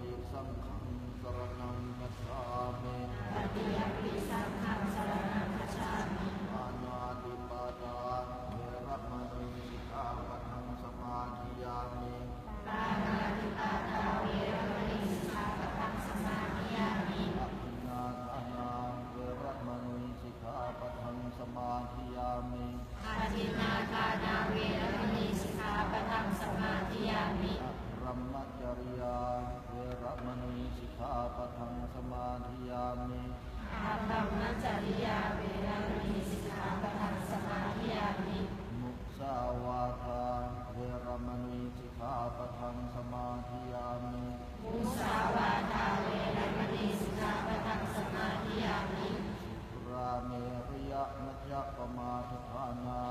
มิสังฆังสรณังคัจฉามิ มณีสิกขาปะทังสมาธิยามิมุสาวาทาเวรมณีสิกขาปะทังสมาธิยามิสุราเมรยะมัจจปมาทฐานา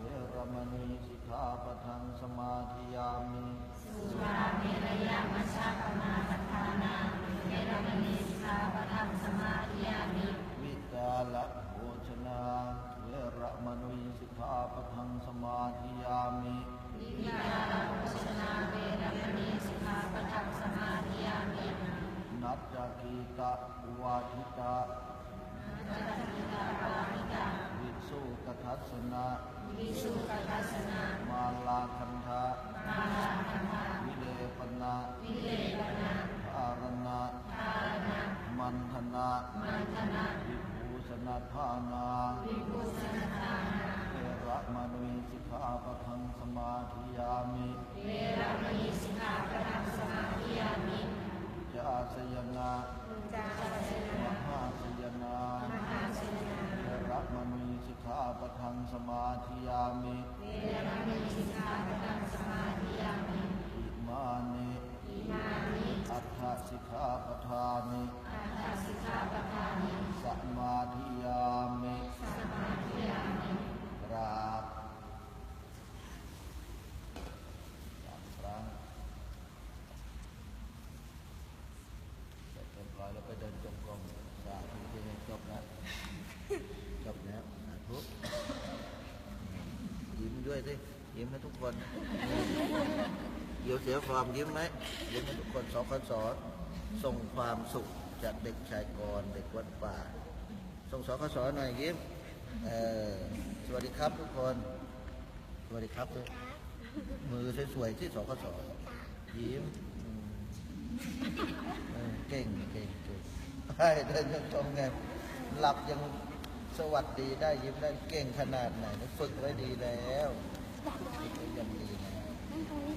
เวรมณีสิกขาปะทังสมาธิยามิสุราเมรยามัชฌะปมาทัฏฐานาเวรมณีสิกขาปะทังสมาธิยามิวิกาลโภชนาเวรมณีสิกขาปะทังสมาธิยา นัจจคีตะวาทิตะจัตติกาปามิกาวิสุกทัสสนะวิสุกัสสนามาลาคันธะมาลาคันธาวิเลปนะวิเลปนาภารณะทารณะมันธนะมันธนะวิภูสนทานา วิปุสสนาทานา เวระมณีสิกขาปะทังสมาธิยามิ เวรมณีสิกขาปะทังสมาธิยามิ จาสยนา จาคัสส ม นา หาสยนาม หาสนา เวระมณีสิกขาปะ ทังสมาธิยามิเวรมณีสิกขาปะทังสมาธิยามิอิมานิอิมานิอัฏฐสิกขาปทานิอัตถสิกขาปะทานิสมาธิยามิ สมาธิยามิ กราบสามครั้งเสร็จเรียบร้อยแล้วไปเดินจงกรมสาธุที่ให้จบนะจบแล้วสาธุยิ้มด้ว ยิ้มให้ทุกคนเดี๋ยวเสียความยิ้มไหมยิ้มให้ทุกคนสองคสอนส่งความสุขจากเด็กชายกรเด็กวัดป่า ส่งสองคสอนหน่อยยิ้มเออสวัสดีครับทุกคน สวัสดีครับด้วยมือสวยๆที่สคสยิ้มอืมเออเก่งเก่งเก่งให้เดินจงกรมไงหลับยังสวัสดีได้ยิ้มได้เก่งขนาดไหนฝึกไว้ดีแล้ว ยังดีนะ